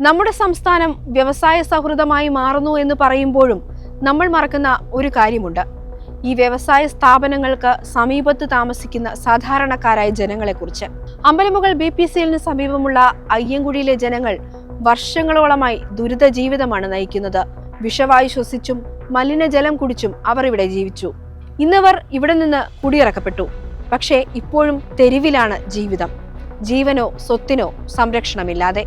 നമ്മുടെ സംസ്ഥാനം വ്യവസായ സൗഹൃദമായി മാറുന്നു എന്ന് പറയുമ്പോഴും നമ്മൾ മറക്കുന്ന ഒരു കാര്യമുണ്ട്. ഈ വ്യവസായ സ്ഥാപനങ്ങൾക്ക് സമീപത്ത് താമസിക്കുന്ന സാധാരണക്കാരായ ജനങ്ങളെക്കുറിച്ച്. അമ്പലമുകൾ ബി പി സി എല്ലിന് സമീപമുള്ള അയ്യങ്കുടിയിലെ ജനങ്ങൾ വർഷങ്ങളോളമായി ദുരിത ജീവിതമാണ് നയിക്കുന്നത്. വിഷവായു ശ്വസിച്ചും മലിനജലം കുടിച്ചും അവർ ഇവിടെ ജീവിച്ചു. ഇന്നവർ ഇവിടെ നിന്ന് കുടിയിറക്കപ്പെട്ടു. പക്ഷേ ഇപ്പോഴും തെരുവിലാണ് ജീവിതം. ജീവനോ സ്വത്തിനോ സംരക്ഷണമില്ലാതെ.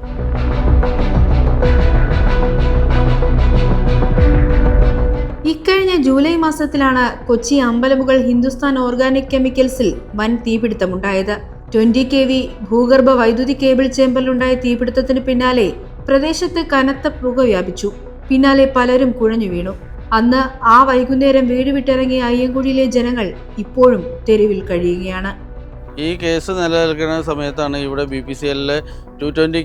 ജൂലൈ മാസത്തിലാണ് കൊച്ചി അമ്പലമുകൾ ഹിന്ദുസ്ഥാൻ ഓർഗാനിക് കെമിക്കൽസിൽ വൻ തീപിടുത്തമുണ്ടായത്. ട്വന്റി കെ വി ഭൂഗർഭ വൈദ്യുതി കേബിൾ ചേമ്പറിലുണ്ടായ തീപിടുത്തത്തിന് പിന്നാലെ പ്രദേശത്ത് കനത്ത പുക വ്യാപിച്ചു. പിന്നാലെ പലരും കുഴഞ്ഞു വീണു. അന്ന് ആ വൈകുന്നേരം വീട് വിട്ടിറങ്ങിയ അയ്യങ്കുഴിയിലെ ജനങ്ങൾ ഇപ്പോഴും തെരുവിൽ കഴിയുകയാണ്. ഈ കേസ് നിലനിൽക്കുന്ന സമയത്താണ് ഇവിടെ ബി പി സി എല്ലിലെ ടു ട്വന്റി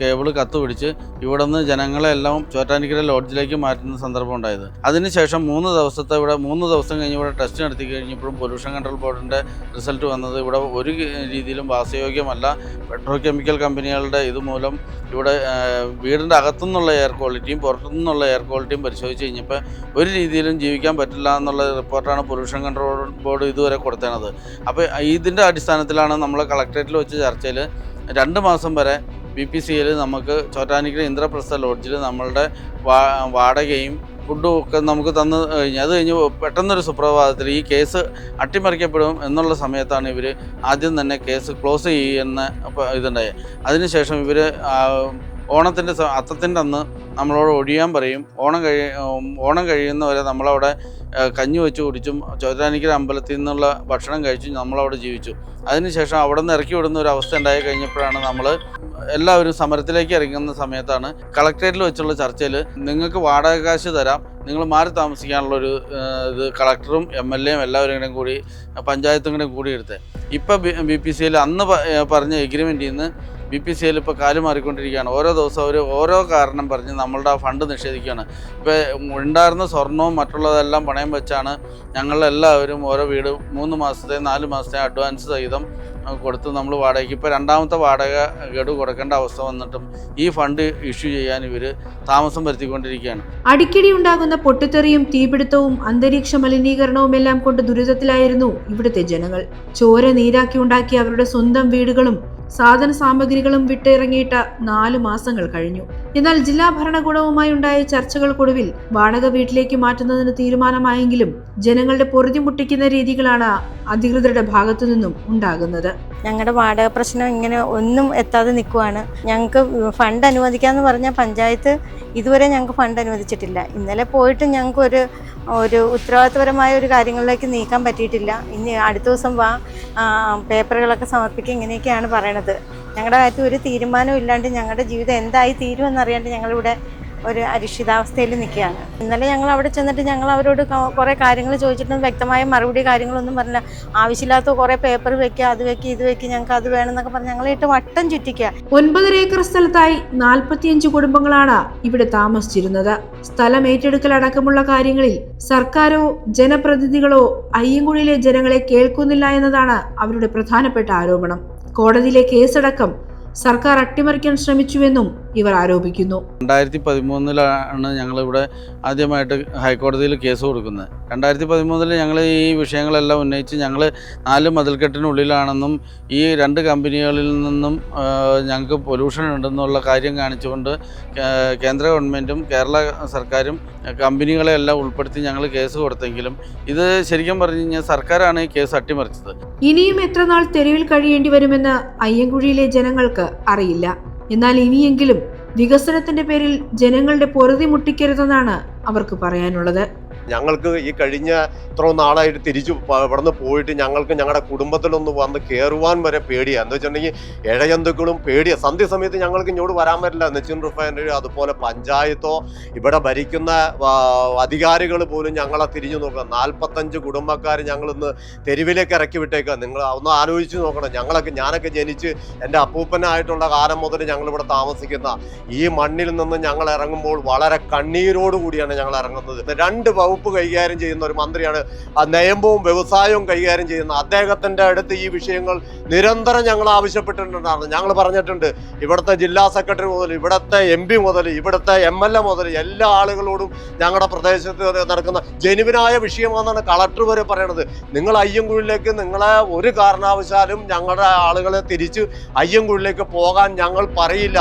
കേബിൾ കത്ത് പിടിച്ച് ഇവിടെ നിന്ന് ജനങ്ങളെല്ലാം ചോറ്റാനിക്കര ലോഡ്ജിലേക്ക് മാറ്റുന്ന സന്ദർഭം ഉണ്ടായത്. അതിനുശേഷം മൂന്ന് ദിവസത്തെ ഇവിടെ മൂന്ന് ദിവസം കഴിഞ്ഞ് ഇവിടെ ടെസ്റ്റ് നടത്തി കഴിഞ്ഞപ്പോഴും പൊല്യൂഷൻ കൺട്രോൾ ബോർഡിന്റെ റിസൾട്ട് വന്നത് ഇവിടെ ഒരു രീതിയിലും വാസയോഗ്യമല്ല. പെട്രോ കെമിക്കൽ കമ്പനികളുടെ ഇതുമൂലം ഇവിടെ വീടിന്റെ അകത്തുനിന്നുള്ള എയർ ക്വാളിറ്റിയും പുറത്തുനിന്നുള്ള എയർ ക്വാളിറ്റിയും പരിശോധിച്ച് കഴിഞ്ഞപ്പോൾ ഒരു രീതിയിലും ജീവിക്കാൻ പറ്റില്ല എന്നുള്ള റിപ്പോർട്ടാണ് പൊല്യൂഷൻ കൺട്രോൾ ബോർഡ് ഇതുവരെ കൊടുത്തത് അപ്പോൾ ഇതിന്റെ അടിസ്ഥാനത്തിലാണ് നമ്മൾ കളക്ടറേറ്റിൽ വെച്ച് ചർച്ചയിൽ രണ്ട് മാസം വരെ ബി പി സിയിൽ നമുക്ക് ചോറ്റാനിക്കൽ ഇന്ദ്രപ്രസ്ഥ ലോഡ്ജിൽ നമ്മളുടെ വാടകയും ഫുഡും ഒക്കെ നമുക്ക് തന്നു കഴിഞ്ഞ് അത് കഴിഞ്ഞ് പെട്ടെന്നൊരു സുപ്രഭാതത്തിൽ ഈ കേസ് അട്ടിമറിക്കപ്പെടും എന്നുള്ള സമയത്താണ് ഇവർ ആദ്യം തന്നെ കേസ് ക്ലോസ് ചെയ്യുന്ന ഇതുണ്ടായത് അതിനുശേഷം ഇവർ ഓണത്തിന്റെ അത്തത്തിന്റെ അന്ന് നമ്മളോട് ഒഴിയാൻ പറയും. ഓണം കഴി ഓണം കഴിയുന്നവരെ നമ്മളവിടെ കഞ്ഞി വെച്ച് കുടിച്ചും ചോദ്രാനിക്കര അമ്പലത്തിൽ നിന്നുള്ള ഭക്ഷണം കഴിച്ചും നമ്മളവിടെ ജീവിച്ചു. അതിനുശേഷം അവിടെ നിന്ന് ഇറക്കി വിടുന്ന ഒരു അവസ്ഥ ഉണ്ടായി കഴിഞ്ഞപ്പോഴാണ് നമ്മൾ എല്ലാവരും സമരത്തിലേക്ക് ഇറങ്ങുന്ന സമയത്താണ് കളക്ടറേറ്റിൽ വെച്ചുള്ള ചർച്ചയിൽ നിങ്ങൾക്ക് വാടക കാശ് തരാം നിങ്ങൾ മാറി താമസിക്കാനുള്ളൊരു ഒരു ഇത് കളക്ടറും എം എൽ എയും എല്ലാവരും കൂടി പഞ്ചായത്തും കൂടെയും കൂടി എടുത്തത് ഇപ്പം ബി പി സിയിൽ അന്ന് പറഞ്ഞ എഗ്രിമെന്റിൽ നിന്ന് ബി പി സി എൽ ഇപ്പോൾ കാലു മാറിക്കൊണ്ടിരിക്കുകയാണ്. ഓരോ ദിവസവും അവർ ഓരോ കാരണം പറഞ്ഞ് നമ്മളുടെ ആ ഫണ്ട് നിഷേധിക്കുകയാണ്. ഇപ്പോൾ ഉണ്ടായിരുന്ന സ്വർണവും മറ്റുള്ളതെല്ലാം പണയം വെച്ചാണ് ഞങ്ങളെല്ലാവരും ഓരോ വീട് മൂന്ന് മാസത്തെ നാല് മാസത്തെ അഡ്വാൻസ് സഹിതം കൊടുത്ത് നമ്മൾ വാടകയ്ക്ക്. ഇപ്പോൾ രണ്ടാമത്തെ വാടക ഗഡു കൊടുക്കേണ്ട അവസ്ഥ വന്നിട്ടും ഈ ഫണ്ട് ഇഷ്യൂ ചെയ്യാൻ ഇവർ താമസം വരുത്തിക്കൊണ്ടിരിക്കുകയാണ്. അടിക്കടി ഉണ്ടാകുന്ന പൊട്ടിത്തെറിയും തീപിടുത്തവും അന്തരീക്ഷ മലിനീകരണവും എല്ലാം കൊണ്ട് ദുരിതത്തിലായിരുന്നു ഇവിടുത്തെ ജനങ്ങൾ. ചോര നീരാക്കി ഉണ്ടാക്കിയ അവരുടെ സ്വന്തം വീടുകളും സാധന സാമഗ്രികളും വിട്ടിറങ്ങിയിട്ട് നാലു മാസങ്ങൾ കഴിഞ്ഞു. എന്നാൽ ജില്ലാ ഭരണകൂടവുമായി ഉണ്ടായ ചർച്ചകൾക്കൊടുവിൽ വാടക വീട്ടിലേക്ക് മാറ്റുന്നതിന് തീരുമാനമായെങ്കിലും ജനങ്ങളുടെ പൊറുതി മുട്ടിക്കുന്ന രീതികളാണ് അധികൃതരുടെ ഭാഗത്തു നിന്നും ഉണ്ടാകുന്നത്. ഞങ്ങളുടെ വാടക പ്രശ്നം ഇങ്ങനെ ഒന്നും എത്താതെ നിൽക്കുവാണ്. ഞങ്ങൾക്ക് ഫണ്ട് അനുവദിക്കാന്ന് പറഞ്ഞ പഞ്ചായത്ത് ഇതുവരെ ഞങ്ങൾക്ക് ഫണ്ട് അനുവദിച്ചിട്ടില്ല. ഇന്നലെ പോയിട്ട് ഞങ്ങൾക്ക് ഒരു ഒരു ഉത്തരവാദിത്തപരമായ ഒരു കാര്യങ്ങളിലേക്ക് നീക്കാൻ പറ്റിയിട്ടില്ല. ഇനി അടുത്ത ദിവസം വാ പേപ്പറുകളൊക്കെ സമർപ്പിക്കുക ഇങ്ങനെയൊക്കെയാണ് പറയണത്. ഞങ്ങളുടെ കാര്യത്തിൽ ഒരു തീരുമാനവും ഇല്ലാണ്ട് ഞങ്ങളുടെ ജീവിതം എന്തായി തീരുമെന്നറിയാണ്ട് ഞങ്ങളിവിടെ ഒരു അരിക്ഷിതാവസ്ഥയിൽ നിൽക്കുകയാണ്. ഇന്നലെ ഞങ്ങൾ അവിടെ ചെന്നിട്ട് ഞങ്ങൾ അവരോട് കുറേ കാര്യങ്ങൾ ചോദിച്ചിട്ടും വ്യക്തമായ മറുപടി കാര്യങ്ങളൊന്നും പറഞ്ഞില്ല. ആവശ്യമില്ലാത്ത കുറേ പേപ്പർ വെക്കുക അത് വെക്കുക ഇത് വെക്കുക ഞങ്ങൾക്ക് അത് വേണമെന്നൊക്കെ പറഞ്ഞ് ഞങ്ങളിട്ട് വട്ടം ചുറ്റിക്കുക. ഒൻപതര ഏക്കർ സ്ഥലത്തായി നാൽപ്പത്തിയഞ്ച് കുടുംബങ്ങളാണ് ഇവിടെ താമസിച്ചിരുന്നത്. സ്ഥലം ഏറ്റെടുക്കൽ അടക്കമുള്ള കാര്യങ്ങളിൽ സർക്കാരോ ജനപ്രതിനിധികളോ അയ്യങ്കുഴിയിലെ ജനങ്ങളെ കേൾക്കുന്നില്ല എന്നതാണ് അവരുടെ പ്രധാനപ്പെട്ട ആരോപണം. കോടതിയിലെ കേസടക്കം സർക്കാർ അട്ടിമറിക്കാൻ ശ്രമിച്ചുവെന്നും ഇവർ ആരോപിക്കുന്നു. രണ്ടായിരത്തി പതിമൂന്നിലാണ് ഞങ്ങളിവിടെ ആദ്യമായിട്ട് ഹൈക്കോടതിയിൽ കേസ് കൊടുക്കുന്നത്. രണ്ടായിരത്തി പതിമൂന്നിൽ ഞങ്ങൾ ഈ വിഷയങ്ങളെല്ലാം ഉന്നയിച്ച് ഞങ്ങൾ നാല് മതിൽക്കെട്ടിനുള്ളിലാണെന്നും ഈ രണ്ട് കമ്പനികളിൽ നിന്നും ഞങ്ങൾക്ക് പൊല്യൂഷൻ ഉണ്ടെന്നുള്ള കാര്യം കാണിച്ചുകൊണ്ട് കേന്ദ്ര ഗവൺമെന്റും കേരള സർക്കാരും കമ്പനികളെ എല്ലാം ഉൾപ്പെടുത്തി ഞങ്ങൾ കേസ് കൊടുത്തെങ്കിലും ഇത് ശരിക്കും പറഞ്ഞു കഴിഞ്ഞാൽ സർക്കാരാണ് ഈ കേസ് അട്ടിമറിച്ചത്. ഇനിയും എത്ര നാൾ തെരുവിൽ കഴിയേണ്ടി വരുമെന്ന് അയ്യങ്കുഴിയിലെ ജനങ്ങൾക്ക് അറിയില്ല. എന്നാൽ ഇനിയെങ്കിലും വികസനത്തിന്റെ പേരിൽ ജനങ്ങളുടെ പൊറുതി മുട്ടിക്കരുതെന്നാണ് അവർക്ക് പറയാനുള്ളത് ഞങ്ങൾക്ക് ഈ കഴിഞ്ഞ ഇത്ര നാളായിട്ട് തിരിച്ചു ഇവിടുന്ന് പോയിട്ട് ഞങ്ങൾക്ക് ഞങ്ങളുടെ കുടുംബത്തിലൊന്ന് വന്ന് കയറുവാൻ വരെ പേടിയാണ് എന്ന് വെച്ചിട്ടുണ്ടെങ്കിൽ ഇഴജന്തുക്കളും പേടിയാണ് സന്ധ്യ സമയത്ത് ഞങ്ങൾക്ക് ഇങ്ങോട്ട് വരാൻ പറ്റില്ല. നെച്ചിൻ റിഫൈനറി അതുപോലെ പഞ്ചായത്തോ ഇവിടെ ഭരിക്കുന്ന അധികാരികൾ പോലും ഞങ്ങളെ തിരിഞ്ഞു നോക്കുക. നാൽപ്പത്തഞ്ച് കുടുംബക്കാർ ഞങ്ങളിന്ന് തെരുവിലേക്ക് ഇറക്കി വിട്ടേക്കുക നിങ്ങൾ ഒന്ന് ആലോചിച്ച് നോക്കണം. ഞങ്ങളൊക്കെ ഞാനൊക്കെ ജനിച്ച് എന്റെ അപ്പൂപ്പനായിട്ടുള്ള കാലം മുതൽ ഞങ്ങളിവിടെ താമസിക്കുന്ന ഈ മണ്ണിൽ നിന്ന് ഞങ്ങൾ ഇറങ്ങുമ്പോൾ വളരെ കണ്ണീരോടുകൂടിയാണ് ഞങ്ങൾ ഇറങ്ങുന്നത്. രണ്ട് പൗ വകുപ്പ് കൈകാര്യം ചെയ്യുന്ന ഒരു മന്ത്രിയാണ്. ആ നിയമവും വ്യവസായവും കൈകാര്യം ചെയ്യുന്ന അദ്ദേഹത്തിന്റെ അടുത്ത് ഈ വിഷയങ്ങൾ നിരന്തരം ഞങ്ങൾ ആവശ്യപ്പെട്ടിട്ടുണ്ടായിരുന്നു ഞങ്ങൾ പറഞ്ഞിട്ടുണ്ട് ഇവിടുത്തെ ജില്ലാ സെക്രട്ടറി മുതൽ ഇവിടുത്തെ എം പി മുതൽ ഇവിടുത്തെ എം എൽ എ മുതൽ എല്ലാ ആളുകളോടും ഞങ്ങളുടെ പ്രദേശത്ത് നടക്കുന്ന ജനുവിനായ വിഷയമാണെന്നാണ് കളക്ടർ വരെ പറയണത്. നിങ്ങൾ അയ്യങ്കുഴിലേക്ക് നിങ്ങളെ ഒരു കാരണവശാലും ഞങ്ങളുടെ ആളുകളെ തിരിച്ച് അയ്യങ്കുഴിലേക്ക് പോകാൻ ഞങ്ങൾ പറയില്ല.